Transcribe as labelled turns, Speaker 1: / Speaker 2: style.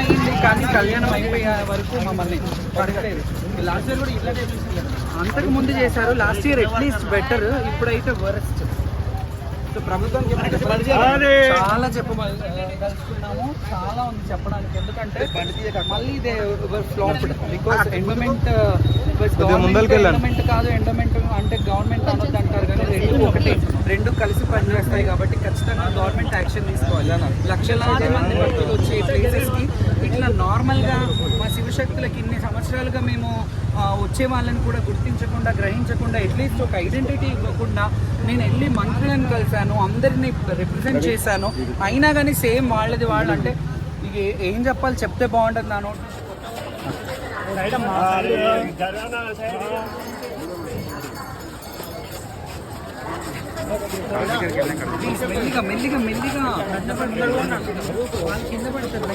Speaker 1: అయ్యింది కానీ కళ్యాణం అయిపోయే వరకు మమ్మల్ని పడగలేదు లాస్ట్ ఇయర్ కూడా ఇట్లా అంతకు ముందు చేశారు. Last year at least better ఇప్పుడైతే వరస్ట్ సో చెప్పాలి? చాలా చెప్పదలుచుకున్నాము చాలా ఉంది చెప్పడానికి. ఎందుకంటే మళ్ళీ ఇదే ఫ్లాప్డ్ బికాస్ ఎండోమెంట్ ఎండోమెంట్ కాదు ఎండోమెంట్ అంటే గవర్నమెంట్ అనొద్దు అంటారు కానీ రెండు ఒకటి. రెండు కలిసి పనిచేస్తాయి కాబట్టి ఖచ్చితంగా గవర్నమెంట్ యాక్షన్ తీసుకోవాలి. లక్షలాది మంది భక్తులు వచ్చే ప్లేసెస్కి ఇట్లా నార్మల్గా మా శివశక్తులకి ఇన్ని సంవత్సరాలుగా మేము వచ్చే వాళ్ళని కూడా గుర్తించకుండా గ్రహించకుండా అట్లీస్ట్ ఒక ఐడెంటిటీ ఇవ్వకుండా నేను వెళ్ళి మంత్రులను కలిశాను అందరినీ రిప్రజెంట్ చేశాను. అయినా కానీ సేమ్ వాళ్ళది వాళ్ళు అంటే ఇక ఏం చెప్పాలి? చెప్తే బాగుంటుంది నా నోట్ మెల్లిగా మెల్లిగా మెల్లిగా. కింద పడతారు